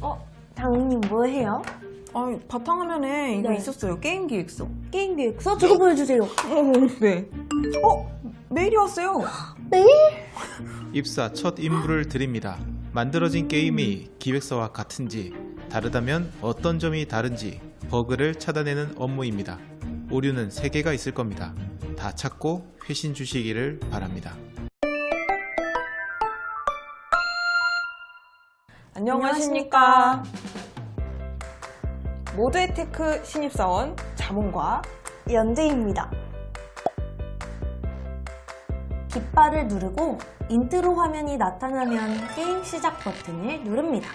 어, 당님 뭐 해요? 아, 바탕화면에 이거 네. 있었어요. 게임 기획서. 게임 기획서? 저거 보여주세요. 네. 어? 메일이 왔어요. 메일? 입사 첫 임무를 드립니다. 만들어진 게임이 기획서와 같은지 다르다면 어떤 점이 다른지 버그를 찾아내는 업무입니다. 오류는 3개가 있을 겁니다. 다 찾고 회신 주시기를 바랍니다. 안녕하십니까. 모드의 테크 신입사원 자몽과 연재입니다. 깃발을 누르고 인트로 화면이 나타나면 게임 시작 버튼을 누릅니다.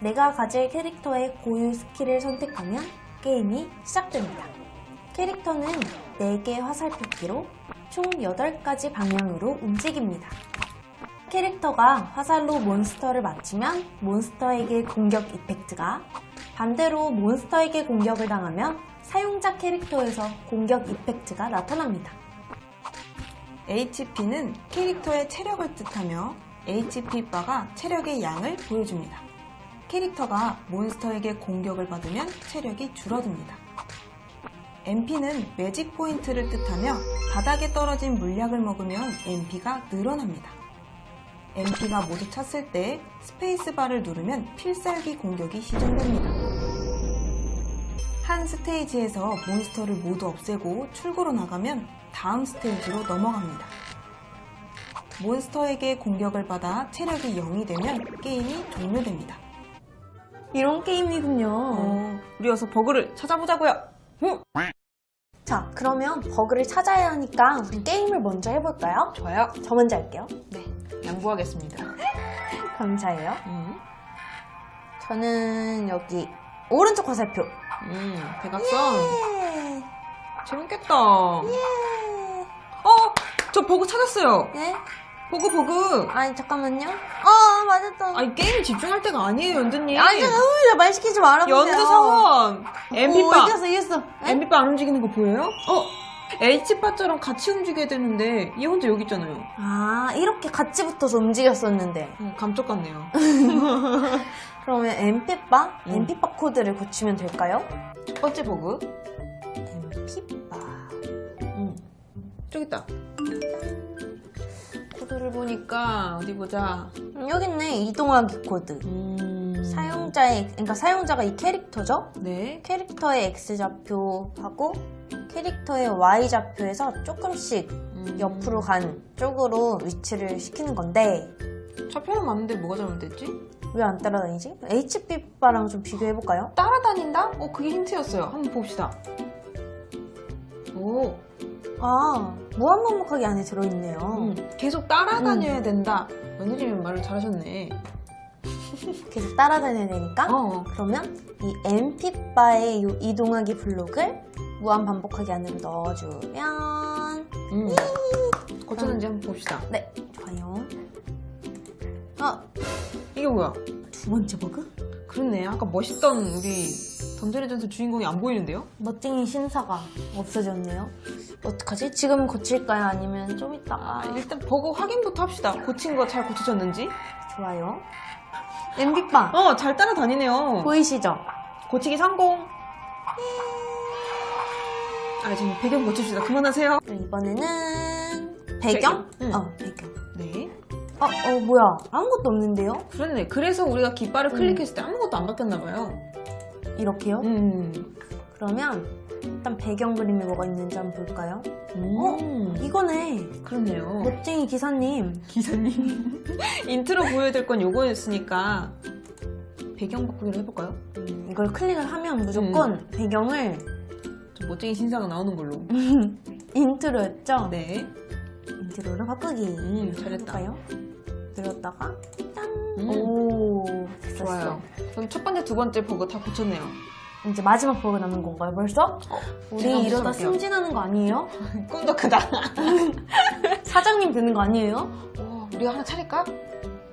내가 가질 캐릭터의 고유 스킬을 선택하면 게임이 시작됩니다. 캐릭터는 4개 화살표기로 총 8가지 방향으로 움직입니다. 캐릭터가 화살로 몬스터를 맞추면 몬스터에게 공격 이펙트가 반대로 몬스터에게 공격을 당하면 사용자 캐릭터에서 공격 이펙트가 나타납니다. HP는 캐릭터의 체력을 뜻하며 HP 바가 체력의 양을 보여줍니다. 캐릭터가 몬스터에게 공격을 받으면 체력이 줄어듭니다. MP는 매직 포인트를 뜻하며 바닥에 떨어진 물약을 먹으면 MP가 늘어납니다. MP가 모두 찼을 때 스페이스바를 누르면 필살기 공격이 시전됩니다. 한 스테이지에서 몬스터를 모두 없애고 출구로 나가면 다음 스테이지로 넘어갑니다. 몬스터에게 공격을 받아 체력이 0이 되면 게임이 종료됩니다. 이런 게임이군요. 어, 우리 어서 버그를 찾아보자고요. 응. 자, 그러면 버그를 찾아야 하니까 우리 게임을 먼저 해볼까요? 좋아요. 저 먼저 할게요. 네, 양보하겠습니다. 감사해요. 음, 저는 여기 오른쪽 화살표. 음, 대각선. 예. 재밌겠다. 예. 어, 저 버그 찾았어요. 네? 버그 버그. 아니 잠깐만요. 어 맞았다. 아니 게임 집중할 때가 아니에요, 연두님. 아니 잠깐만요. 말 시키지 말아보세요. 연두 사원. 오, MP바. 이겼어 이겼어. 네? MP바 안 움직이는 거 보여요? 어, H파처럼 같이 움직여야 되는데 얘 혼자 여기 있잖아요. 아 이렇게 같이 붙어서 움직였었는데. 어, 감쪽 같네요. 그러면 MP바, 음. MP바 코드를 고치면 될까요? 첫 번째 버그. MP바. 음. 저기 있다. 코드를 보니까 어디 보자. 음, 여기 있네 이동하기 코드. 음. 사용자의 그러니까 사용자가 이 캐릭터죠. 네. 캐릭터의 X 좌표하고 캐릭터의 Y 좌표에서 조금씩 음. 옆으로 간 쪽으로 위치를 시키는 건데 좌표는 맞는데 뭐가 잘못됐지? 왜 안 따라다니지? HP 바랑 좀 비교해 볼까요? 따라다닌다? 어, 그게 힌트였어요. 한번 봅시다. 오, 아 무한 반복하기 안에 들어있네요. 음, 계속 따라다녀야 된다. 며느님이 말을 잘하셨네. 계속 따라다녀야 되니까 어, 그러면 이 MP 바의 이 이동하기 블록을 무한 반복하기 안으로 넣어주면 음. 어쩌는지 한번 봅시다. 네 좋아요. 어, 이게 뭐야? 두 번째 버그? 그렇네. 아까 멋있던 우리 던전의 전설 주인공이 안 보이는데요? 멋쟁이 신사가 없어졌네요. 어떡하지? 지금 고칠까요? 아니면 좀 이따가? 아, 일단 버그 확인부터 합시다. 고친 거 잘 고치셨는지. 좋아요. MB빵 어, 잘 따라다니네요. 보이시죠? 고치기 성공. 아, 지금 배경 고칩시다. 그만하세요. 그럼 이번에는 배경? 배경, 응. 어, 배경. 네. 어, 어, 뭐야? 아무것도 없는데요? 그렇네. 그래서 우리가 깃발을 클릭했을 때 아무것도 안 바뀌었나 봐요. 이렇게요? 음. 그러면 일단 배경 그림에 뭐가 있는지 한번 볼까요? 음. 이거네. 그렇네요. 멋쟁이 기사님. 기사님. 인트로 보여야 될건 요거였으니까 배경 바꾸기로 해볼까요? 음, 이걸 클릭을 하면 무조건 배경을 좀 멋쟁이 신사가 나오는 걸로. 인트로였죠? 네. 인트로로 바꾸기. 음, 잘했다. 해볼까요? 눌렀다가 짠. 음. 오, 됐었어. 좋아요. 그럼 첫 번째, 두 번째 버그 다 고쳤네요. 이제 마지막 버그 남은 건가요, 벌써? 우리 제가 이러다 고쳐볼게요. 승진하는 거 아니에요? 꿈도 크다. 사장님 되는 거 아니에요? 오, 우리가 하나 차릴까?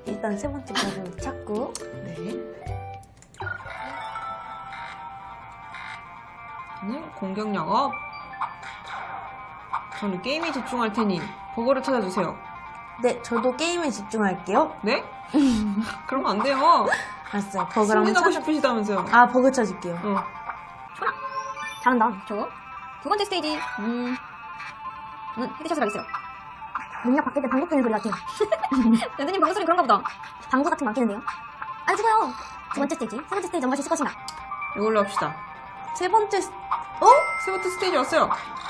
일단 세 번째 버그 찾고 네. 네, 공격 영업. 저는 게임에 집중할 테니 버거를 찾아주세요. 네, 저도 게임에 집중할게요. 네? 그러면 안 돼요. 알았어요. 버그랑 승진하고 찾아... 싶으시다면서요? 아, 버그 찾을게요. 어. 잘한다. 저두 번째 스테이지. 음. 저는 헤드샷을 하겠어요. 능력 바뀔 때 방구 뀌는 소리 같아요. 연두님 방구 소리 그런가 보다. 방구 같은 거안 끼는데요? 안 쓰고요. 두 번째 스테이지. 세 번째 스테이지 정말 있을 것인가? 이걸로 합시다. 세 번째, 스- 어? 세 번째 스테이지 왔어요.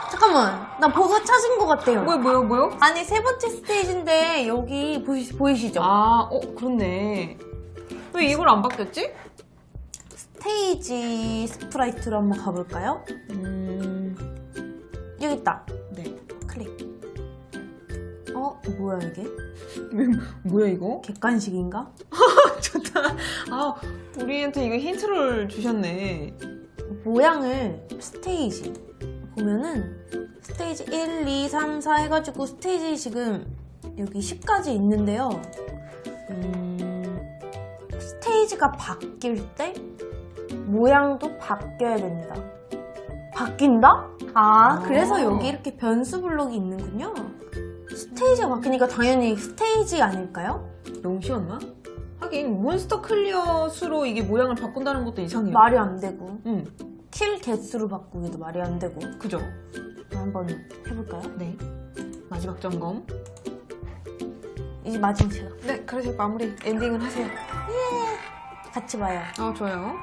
잠깐만. 나 버그 찾은 것 같아요. 뭐요, 뭐요, 뭐요? 아니, 세 번째 스테이지인데, 여기 보이, 보이시죠? 아, 어, 그렇네. 왜 이걸 안 바뀌었지? 스테이지 스프라이트로 한번 가볼까요? 음, 여기 있다. 네. 클릭. 어? 뭐야, 이게? 뭐야, 이거? 객관식인가? 좋다. 아, 우리한테 이거 힌트를 주셨네. 모양을 스테이지 보면은 스테이지 1, 2, 3, 4 해가지고 스테이지 지금 여기 10까지 있는데요. 음, 스테이지가 바뀔 때 모양도 바뀌어야 됩니다. 바뀐다? 아, 아. 그래서 여기 이렇게 변수 블록이 있는군요. 스테이지가 바뀌니까 당연히 스테이지 아닐까요? 너무 쉬웠나? 하긴, 몬스터 클리어 수로 이게 모양을 바꾼다는 것도 이상해요. 말이 안 되고 응, 킬 개수로 바꾸기도 말이 안 되고 그죠? 한번 해볼까요? 네. 마지막 점검. 이제 마지막 제가 네, 그래서 마무리 엔딩을 하세요. 같이 봐요. 아, 좋아요.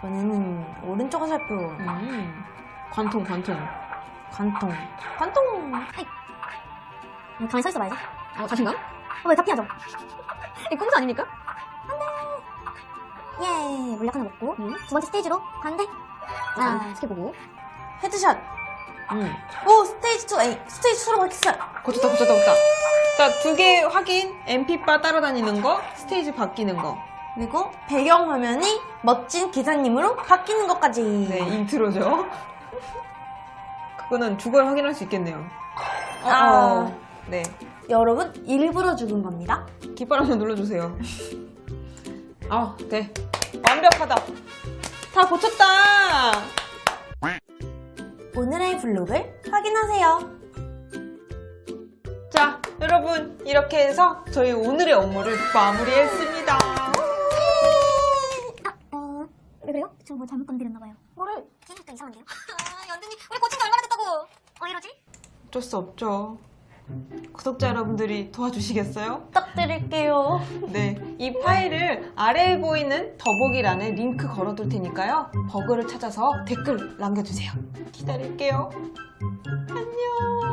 이번에는 오른쪽 화살표 음, 관통, 관통. 관통 관통 음, 가만히 서 있어 봐야지. 어, 자신감? 어, 왜다 피하죠? 이거 꼼수 아닙니까? 안 돼! 예, 물약 하나 먹고. 두 번째 스테이지로 반대. 아, 스킬 보고. 헤드샷 음. 오 스테이지 2 에이 스테이지 2로 바뀌었어요 고쳤다, 고쳤다, 고쳤다. 자, 두 개 확인. MP바 따라다니는 거, 스테이지 바뀌는 거. 그리고 배경 화면이 멋진 기사님으로 바뀌는 것까지 네, 인트로죠. 그거는 죽어야 확인할 수 있겠네요. 어, 아. 어. 네. 여러분 일부러 죽은 겁니다 깃발 한번 눌러주세요. 아, 네. 완벽하다. 다 고쳤다. 오늘의 블록을 확인하세요 자, 여러분 이렇게 해서 저희 오늘의 업무를 마무리했습니다. 어, 왜 그래요? 제가 뭐 잘못 건드렸나봐요. 뭐를? 그러니까 이상한데요? 아, 연두님, 우리 고친 지 얼마나 됐다고! 어, 이러지? 어쩔 수 없죠. 구독자 여러분들이 도와주시겠어요? 부탁드릴게요 네, 이 파일을 아래에 보이는 더보기란에 링크 걸어둘 테니까요. 버그를 찾아서 댓글 남겨주세요. 기다릴게요. 안녕.